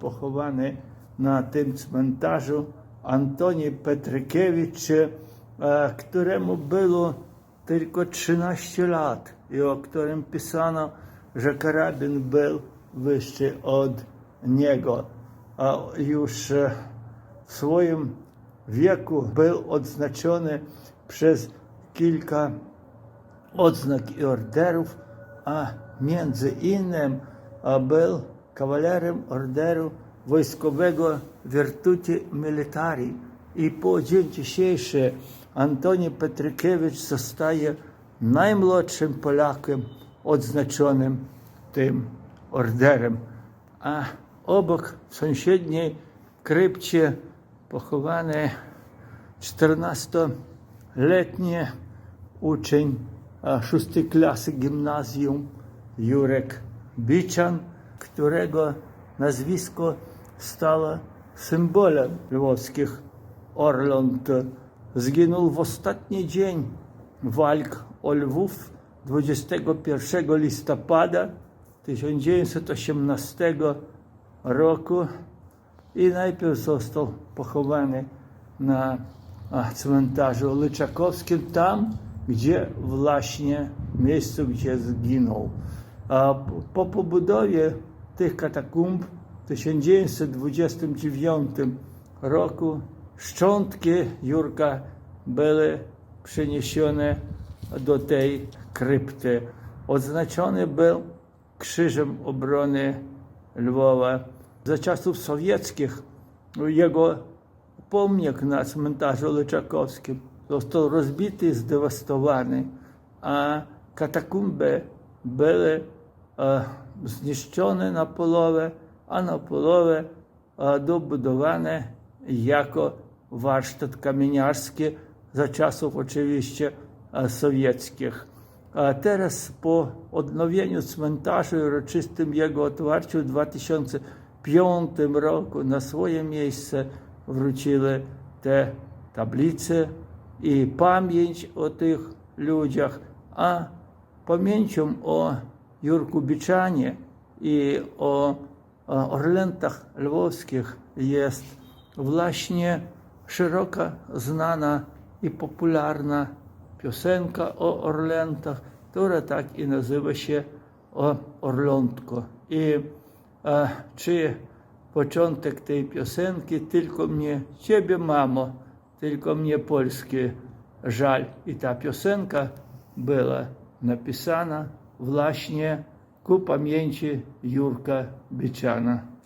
pochowany na tym cmentarzu Antoni Petrykiewicz, e, któremu było tylko 13 lat i o którym pisano, że karabin był wyższy od niego. A już e, w swoim wieku był odznaczony przez kilka odznak i orderów, a między innym był kawalerem orderu wojskowego Virtuti Militari. I po dzień dzisiejszy Antoni Petrykiewicz zostaje najmłodszym Polakiem odznaczonym tym orderem. A obok w sąsiedniej krypcie pochowany 14-letni uczeń szóstej klasy gimnazjum Jurek Byczan, którego nazwisko stało symbolem lwowskich Orląt. Zginął w ostatni dzień walk o Lwów 21 listopada 1918 roku i najpierw został pochowany na cmentarzu Lyczakowskim, tam, gdzie właśnie miejscu, gdzie zginął. A po pobudowie tych katakumb w 1929 roku szczątki Jurka były przeniesione do tej krypty. Odznaczony był Krzyżem Obrony Lwowa. Za czasów sowieckich jego pomnik na cmentarzu Lyczakowskim został rozbity i zdewastowany, a katakumby były zniszczone na połowę, a na połowę dobudowane jako warsztat kamieniarski za czasów oczywiście sowieckich. A teraz po odnowieniu cmentarza i uroczystym jego otwarciu w 2005 roku na swoje miejsce wróciły te tablice i pamięć o tych ludziach, a pamięcią o Юркубічані і о Орлентах Львовських є власне широко знана і популярна пісенка о Орлентах, яка так і називає о Орлентко. І а, чи початок тієї пісенки тільки мені тебе, мамо, тільки мені польське жаль. І та пісенка була написана właśnie ku pamięci Jurka Byczana.